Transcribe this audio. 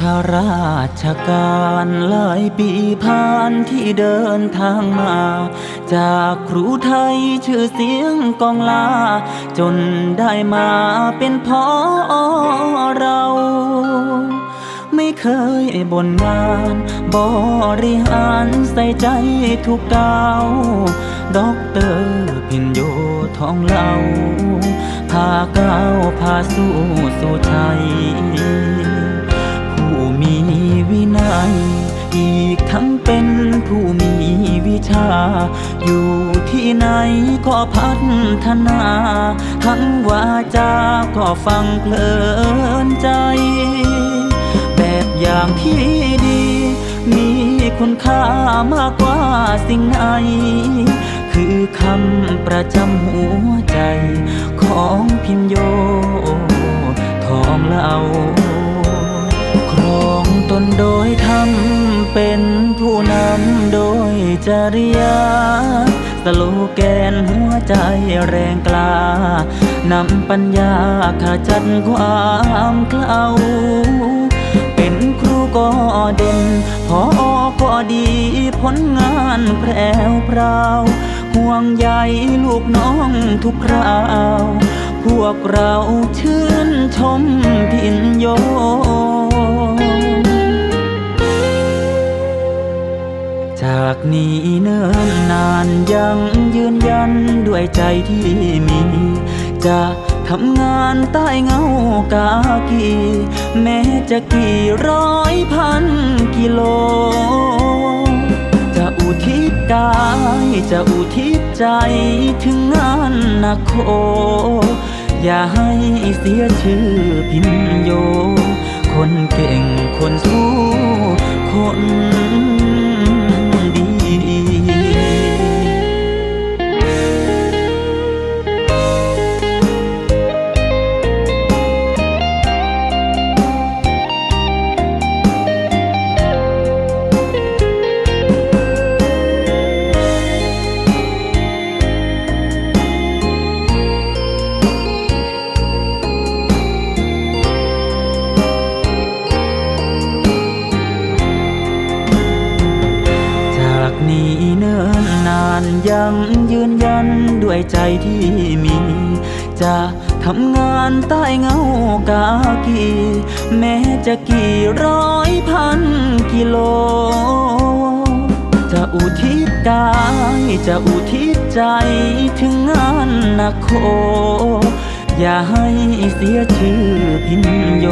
ข้าราชการหลายปีผ่านที่เดินทางมา จากครูไทยชื่อเสียงกองลา จนได้มาเป็นพอเรา ไม่เคยบ่นงานบริหารใส่ใจทุกก้าวด็อกเตอร์พินโยทองเหล่าพาก้าวพาสู้สู่ชั อยู่ที่ไหนก็พัฒนา ทั้งวาจาก็ฟังเพลินใจ แบบอย่างที่ดี มีคุณค่ามากกว่าสิ่งไหน คือคำประจำหัวใจ ของพิมโยทองเล่า จริยา สโลแกนหัวใจแรงกล้านำปัญญาขจัดความเกลาเป็นครูก็เด่น พอก็ดีผลงานแพรวพราวห่วงใยลูกน้องทุกคราว พวกเราชื่นชม นี้เนิ่นนานยังยืนยันด้วยใจที่มี จะทำงานใต้เงากากี แม้จะกี่ร้อยพันกิโล จะอุทิศกายจะอุทิศใจถึงงานนักโค อย่าให้เสียชื่อพินโยคน นานยังยืนยันด้วยใจที่มี จะทำงานใต้เงากากี แม้จะกี่ร้อยพันกิโล จะอุทิศกายจะอุทิศใจถึงงานนักโค อย่าให้เสียชื่อพินโย